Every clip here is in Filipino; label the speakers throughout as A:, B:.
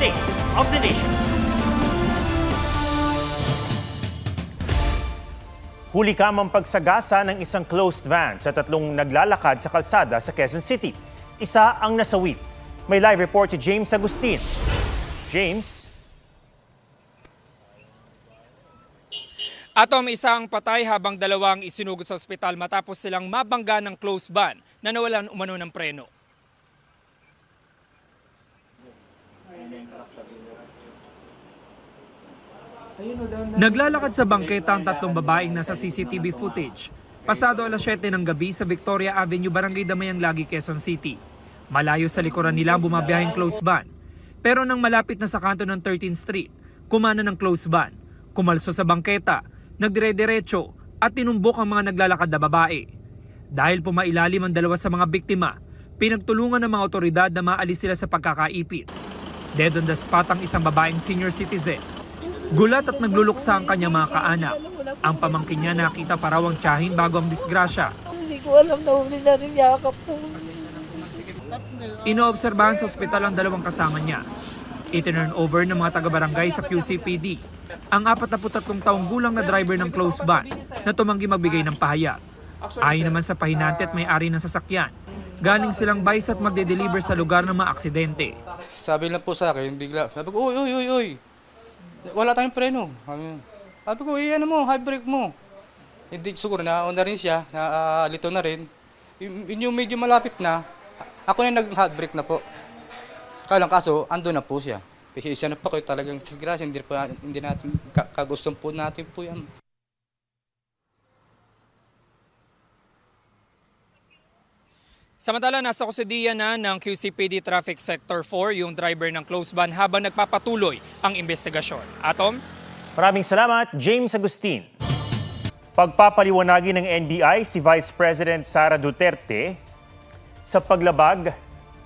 A: State of the Nation. Huli kamang pagsagasa ng isang closed van sa tatlong naglalakad sa kalsada sa Quezon City. Isa ang nasawi. May live report si James Agustin. James,
B: Atom, isang patay habang dalawang isinugod sa ospital matapos silang mabangga ng closed van na nawalan umano ng preno. Naglalakad sa bangketa ang tatlong babaeng nasa CCTV footage. Pasado alas 7 ng gabi sa Victoria Avenue, Barangay Damayang Lagi, Quezon City. Malayo sa likuran nila ang closed van. Pero nang malapit na sa kanto ng 13th Street, kumana ng closed van. Kumalso sa bangketa, nagdire-diretso at tinumbok ang mga naglalakad na babae. Dahil pumailalim ang dalawa sa mga biktima, pinagtulungan ng mga otoridad na maalis sila sa pagkakaipit. Dead on the spot ang isang babaeng senior citizen. Gulat at nagluluksa ang kanyang mga kaanak. Ang pamangkin niya nakita parawang tiyahin bago ang disgrasya.
C: Hindi ko alam na huli na rin yakap ko.
B: Inoobserbahan sa ospital ang dalawang kasama niya. Itinurn over ng mga taga-barangay sa QCPD ang 43 taong gulang na driver ng closed van na tumanggi magbigay ng pahayag. Ayon naman sa pahinante at may-ari ng sasakyan, galing silang vice at magde-deliver sa lugar ng mga aksidente.
D: Sabi lang po sa akin, bigla, sabi ko, uy, uy, uy, uy, wala tayong preno. Sabi, sabi ko, eh, ano mo, high brake mo. Hindi, siguro na na rin siya, na ah, lito na rin. Y- Yun yung medyo malapit na, ako na nag-hard brake na po. Kaya lang kaso, ando na po siya. Siya na po kayo talagang disgrasya, hindi, po, hindi natin, ka, kagustong po natin po yan.
B: Samantala, nasa kusudiya na ng QCPD Traffic Sector 4 yung driver ng closed van habang nagpapatuloy ang investigasyon. Atom?
A: maraming salamat, James Agustin. Pagpapaliwanagin ng NBI si Vice President Sara Duterte sa paglabag,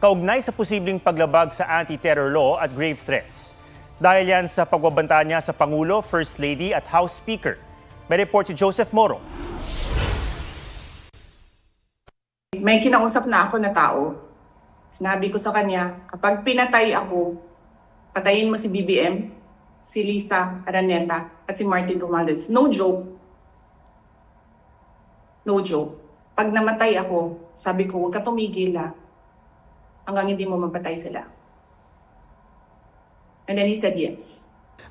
A: kaugnay sa posibleng paglabag sa anti-terror law at grave threats. Dahil yan sa pagbabanta niya sa Pangulo, First Lady at House Speaker. May report si Joseph Moro.
E: May kinausap na ako na tao. Sinabi ko sa kanya, kapag pinatay ako, patayin mo si BBM, si Lisa Araneta, at si Martin Romales. No joke. No joke. Pag namatay ako, sabi ko, huwag ka tumigil ha, hanggang hindi mo mapatay sila. And then he said yes.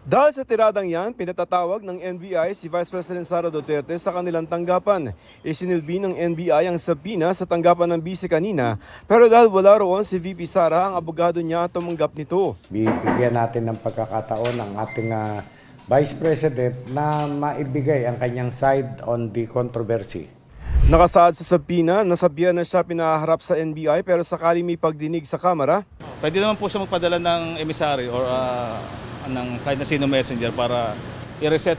F: Dahil sa tiradang yan, pinatatawag ng NBI si Vice President Sara Duterte sa kanilang tanggapan. Isinilbi ng NBI ang sabina sa tanggapan ng bise kanina, pero dahil wala roon si VP Sara, ang abogado niya tumanggap nito.
G: bibigyan natin ng pagkakataon ang ating ah, Vice President na maibigay ang kanyang side on the controversy.
F: Nakasaad sa sabina, nasabihan na siya pinaharap sa NBI pero sakali may pagdinig sa kamera,
H: Pwede naman po siya magpadala ng emissary or ah, ng kahit na sino messenger para i-reset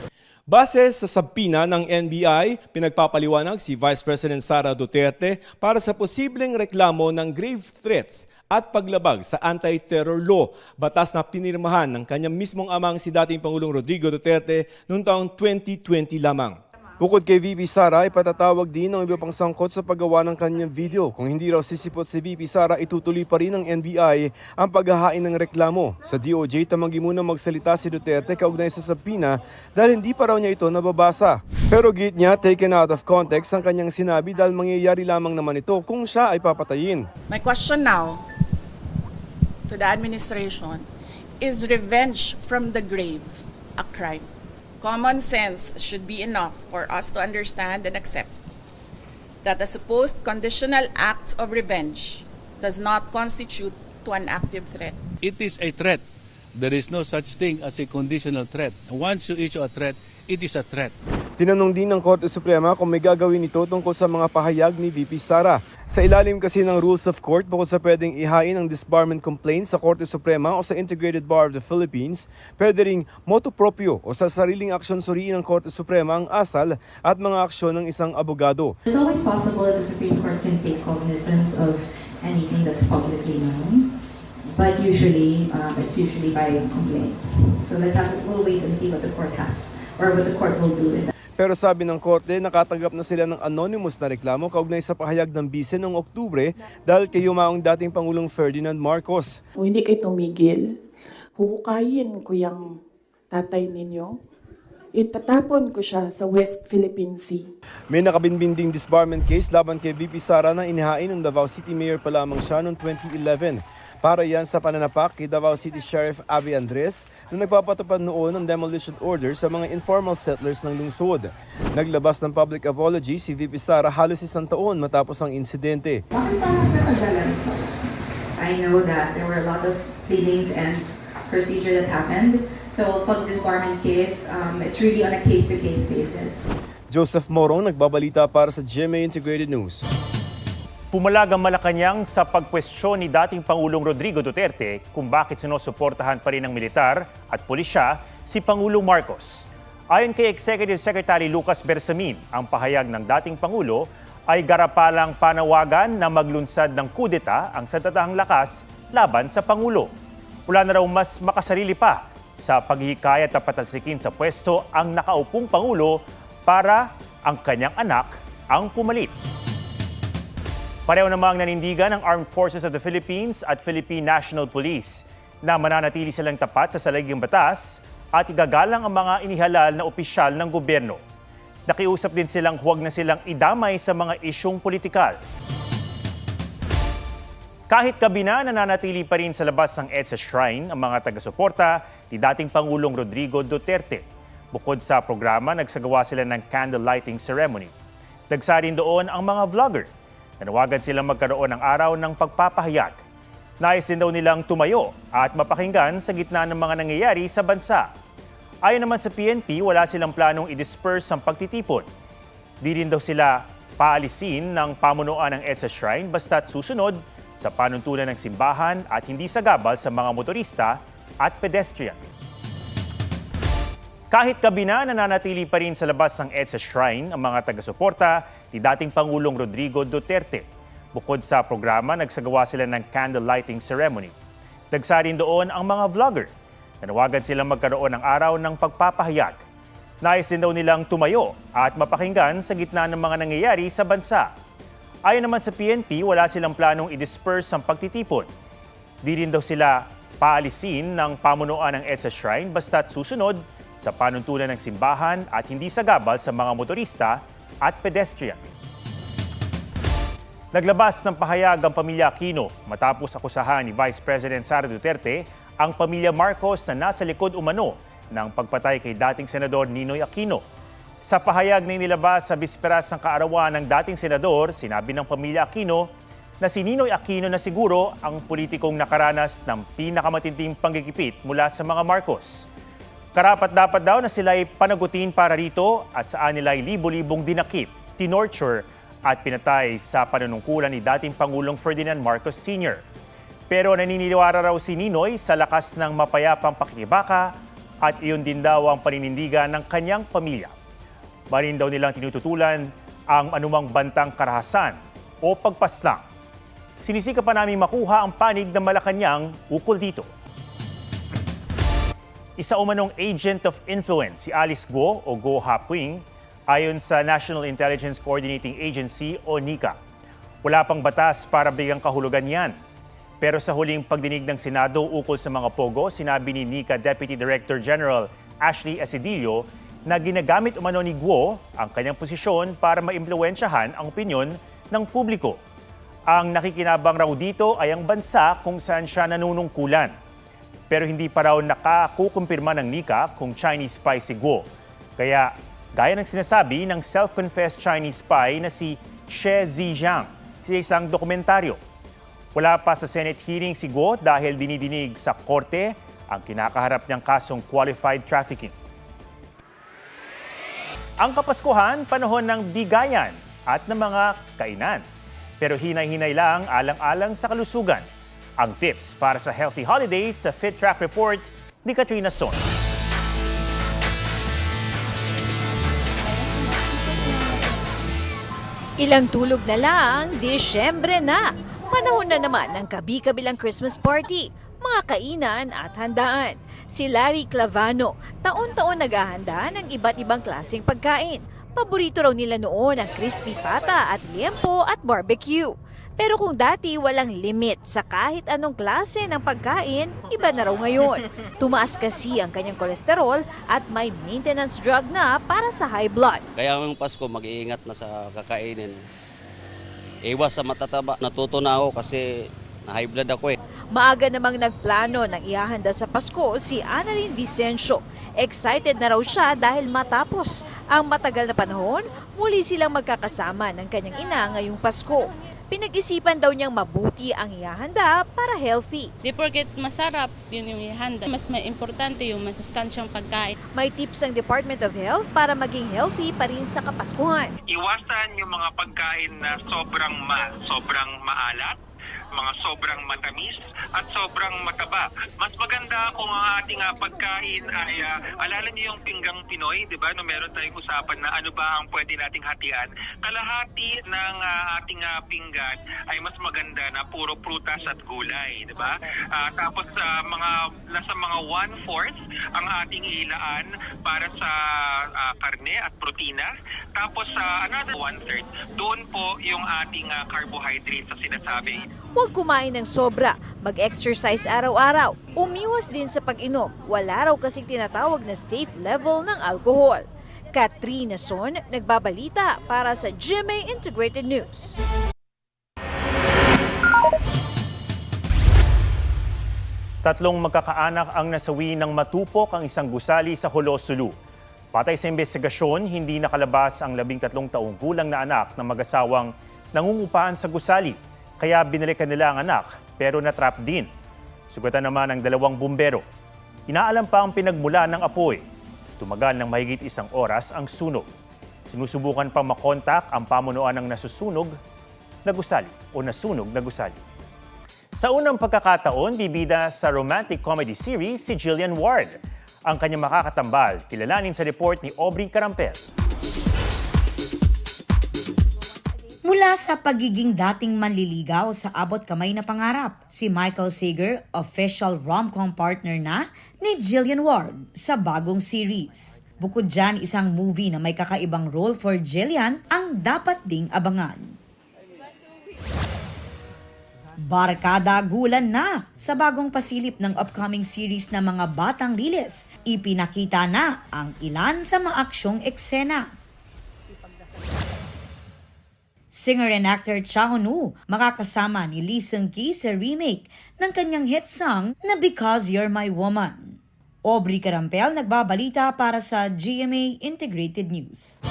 F: Base sa sabina ng NBI, pinagpapaliwanag si Vice President Sara Duterte para sa posibleng reklamo ng grave threats at paglabag sa anti-terror law, batas na pinirmahan ng kanyang mismong amang si dating Pangulong Rodrigo Duterte noong taong 2020 lamang. Bukod kay VP Sara, ipatatawag din ng iba pang sangkot sa paggawa ng kanyang video. Kung hindi raw sisipot si VP Sara, itutuloy pa rin ng NBI ang paghahain ng reklamo. Sa DOJ, tamanggi muna magsalita si Duterte kaugnay sa sabina dahil hindi pa raw niya ito nababasa. Pero git niya, taken out of context ang kanyang sinabi dahil mangyayari lamang naman ito kung siya ay papatayin.
E: My question now to the administration is revenge from the grave a crime? Common sense should be enough for us to understand and accept that the supposed conditional act of revenge does not constitute to an active threat.
I: it is a threat. There is no such thing as a conditional threat. Once you issue a threat, it is a threat.
F: Tinanong din ng Korte Suprema kung may gagawin ito tungkol sa mga pahayag ni VP Sara. Sa ilalim kasi ng rules of court, bukod sa pwedeng ihain ang disbarment complaint sa Korte Suprema o sa Integrated Bar of the Philippines, pwede ring motu proprio o sa sariling aksyon suriin ng Korte Suprema ang asal at mga aksyon ng isang abogado.
J: It's always possible that the Supreme Court can take cognizance of anything that's publicly known, but usually, um, it's usually by complaint. So let's have, we'll wait and see what the court has, or what the court will do with that.
F: Pero sabi ng korte, nakatanggap na sila ng anonymous na reklamo kaugnay sa pahayag ng bise noong Oktubre dahil kay yumaong dating Pangulong Ferdinand Marcos.
C: Kung hindi kayo tumigil,
K: huhukayin ko yung tatay ninyo. Itatapon ko siya sa West Philippine Sea.
F: May nakabinbinding disbarment case laban kay VP Sara na inihain ng Davao City Mayor pa lamang siya noong 2011. Para yan sa pananapak kay Davao City Sheriff Avi Andres na nagpapatupad noon ng demolition order sa mga informal settlers ng lungsod. Naglabas ng public apology si VP Sara halos isang taon matapos ang insidente.
J: Bakit parang natagalan? I know that there were a lot of pleadings and procedure that happened. So pag disbarment case, um, it's really on a case-to-case basis.
F: Joseph Morong nagbabalita para sa GMA Integrated News.
A: Pumalag ang Malacanang sa pagkwestiyon ni dating Pangulong Rodrigo Duterte kung bakit sinusuportahan pa rin ng militar at pulisya si Pangulong Marcos. Ayon kay Executive Secretary Lucas Bersamin, ang pahayag ng dating Pangulo ay garapalang panawagan na maglunsad ng kudeta ang santatahang lakas laban sa Pangulo. Wala na raw mas makasarili pa sa paghihikayat at patalsikin sa pwesto ang nakaupong Pangulo para ang kanyang anak ang pumalit. Pareho namang nanindigan ng Armed Forces of the Philippines at Philippine National Police na mananatili silang tapat sa saligang batas at igagalang ang mga inihalal na opisyal ng gobyerno. Nakiusap din silang huwag na silang idamay sa mga isyong politikal. Kahit kabina, nananatili pa rin sa labas ng EDSA Shrine ang mga taga-suporta ni dating Pangulong Rodrigo Duterte. Bukod sa programa, nagsagawa sila ng candle lighting ceremony. Nagsa rin doon ang mga vlogger. Nanawagan silang magkaroon ng araw ng pagpapahayag. Nais din daw nilang tumayo at mapakinggan sa gitna ng mga nangyayari sa bansa. Ayon naman sa PNP, wala silang planong i-disperse ang pagtitipon. Di rin daw sila paalisin ng pamunuan ng EDSA Shrine basta't susunod sa panuntunan ng simbahan at hindi sagabal sa mga motorista at pedestrian. Kahit kabina, nananatili pa rin sa labas ng EDSA Shrine ang mga taga-suporta ni dating Pangulong Rodrigo Duterte. Bukod sa programa, nagsagawa sila ng candle lighting ceremony. Nagsa rin doon ang mga vlogger. Nanawagan silang magkaroon ng araw ng pagpapahayag. Nais din daw nilang tumayo at mapakinggan sa gitna ng mga nangyayari sa bansa. Ayon naman sa PNP, wala silang planong i-disperse ang pagtitipon. Di rin daw sila paalisin ng pamunuan ng EDSA Shrine basta't susunod sa panuntunan ng simbahan at hindi sagabal sa mga motorista at pedestrian. Naglabas ng pahayag ang pamilya Aquino matapos akusahan ni Vice President Sara Duterte ang pamilya Marcos na nasa likod umano ng pagpatay kay dating Senador Ninoy Aquino. Sa pahayag na inilabas sa bisperas ng kaarawan ng dating senador, sinabi ng pamilya Aquino na si Ninoy Aquino na siguro ang politikong nakaranas ng pinakamatinding panggigipit mula sa mga Marcos. Karapat dapat daw na sila ay panagutin para rito at saan nila ay libo-libong dinakip, tinorture at pinatay sa panunungkulan ni dating Pangulong Ferdinand Marcos Sr. Pero naniniwara raw si Ninoy sa lakas ng mapayapang pakikibaka at iyon din daw ang paninindigan ng kanyang pamilya. Marin daw nilang tinututulan ang anumang bantang karahasan o pagpaslang. Sinisika pa namin makuha ang panig ng Malacanang ukol dito. Isa umanong agent of influence si Alice Guo o Go Hapwing ayon sa National Intelligence Coordinating Agency o NICA. Wala pang batas para bigang kahulugan yan. Pero sa huling pagdinig ng Senado ukol sa mga pogo, sinabi ni NICA Deputy Director General Ashley Asidillo na ginagamit umano ni Guo ang kanyang posisyon para maimpluwensyahan ang opinyon ng publiko. Ang nakikinabang raw dito ay ang bansa kung saan siya nanunungkulan. Pero hindi pa raw nakakukumpirma ng NICA kung Chinese spy si Guo. Kaya gaya ng sinasabi ng self-confessed Chinese spy na si She Zijiang sa isang dokumentaryo. Wala pa sa Senate hearing si Guo dahil dinidinig sa korte ang kinakaharap niyang kasong qualified trafficking. Ang Kapaskuhan, panahon ng bigayan at ng mga kainan. Pero hinay-hinay lang alang-alang sa kalusugan. Ang tips para sa healthy holidays sa Fit Track Report ni Katrina Son.
L: Ilang tulog na lang, Disyembre na. Panahon na naman ng kabi-kabilang Christmas party, mga kainan at handaan. Si Larry Clavano, taon-taon naghahanda ng iba't ibang klaseng pagkain. Paborito raw nila noon ang crispy pata at liempo at barbecue. Pero kung dati walang limit sa kahit anong klase ng pagkain, iba na raw ngayon. Tumaas kasi ang kanyang kolesterol at may maintenance drug na para sa high blood.
M: Kaya ngayong Pasko, mag-iingat na sa kakainin. Iwas sa matataba. Natuto na ako kasi na high blood ako eh.
L: Maaga namang nagplano ng ihahanda sa Pasko si Annalyn Vicencio. Excited na raw siya dahil matapos ang matagal na panahon, muli silang magkakasama ng kanyang ina ngayong Pasko. Pinag-isipan daw niyang mabuti ang ihahanda para healthy.
N: Di porket masarap, yun yung ihanda. Mas may importante yung masustansyang pagkain.
L: May tips ang Department of Health para maging healthy pa rin sa Kapaskuhan.
O: iwasan yung mga pagkain na sobrang ma sobrang maalat, mga sobrang matamis at sobrang mataba. Mas maganda kung ang ating ah, pagkain ay ah, alala niyo yung pinggang Pinoy, 'di ba? No meron tayong usapan na ano ba ang pwede nating hatian. Kalahati ng ah, ating ah, pinggan ay mas maganda na puro prutas at gulay, 'di ba? Ah, tapos sa mga nasa mga one-fourth ang ating ilaan para sa ah, karne at protina. Tapos sa another one-third, doon po yung ating ah, carbohydrates sa sinasabi.
L: Huwag kumain ng sobra, mag-exercise araw-araw, umiwas din sa pag-inom. Wala raw kasing tinatawag na safe level ng alcohol. Katrina Son, nagbabalita para sa GMA Integrated News.
A: Tatlong magkakaanak ang nasawi ng matupok ang isang gusali sa Holosulu. Patay sa investigasyon, hindi nakalabas ang labing tatlong taong gulang na anak ng mag-asawang nangungupahan sa gusali. Kaya binalikan nila ang anak pero natrap din. Sugatan naman ang dalawang bumbero. Inaalam pa ang pinagmula ng apoy. Tumagal ng mahigit isang oras ang sunog. Sinusubukan pang makontak ang pamunuan ng nasusunog na gusali o nasunog na gusali. Sa unang pagkakataon, bibida sa romantic comedy series si Jillian Ward. Ang kanyang makakatambal, kilalanin sa report ni Aubrey Carampel.
P: Mula sa pagiging dating manliligaw sa abot kamay na pangarap, si Michael Sager, official rom-com partner na ni Jillian Ward sa bagong series. Bukod dyan, isang movie na may kakaibang role for Jillian ang dapat ding abangan. Barkada gulan na sa bagong pasilip ng upcoming series na mga batang lilis. Ipinakita na ang ilan sa mga aksyong eksena. Singer and actor Cha Hoon-woo makakasama ni Lee Seung-gi sa remake ng kanyang hit song na Because You're My Woman. Aubrey Carampel nagbabalita para sa GMA Integrated News.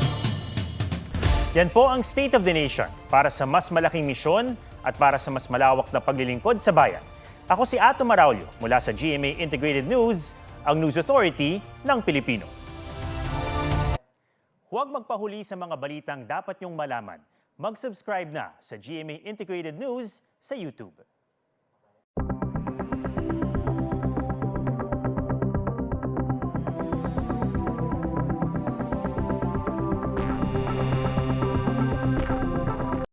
A: Yan po ang State of the Nation para sa mas malaking misyon at para sa mas malawak na paglilingkod sa bayan. Ako si Ato Maraulio mula sa GMA Integrated News, ang News Authority ng Pilipino. Huwag magpahuli sa mga balitang dapat niyong malaman. Mag-subscribe na sa GMA Integrated News sa YouTube.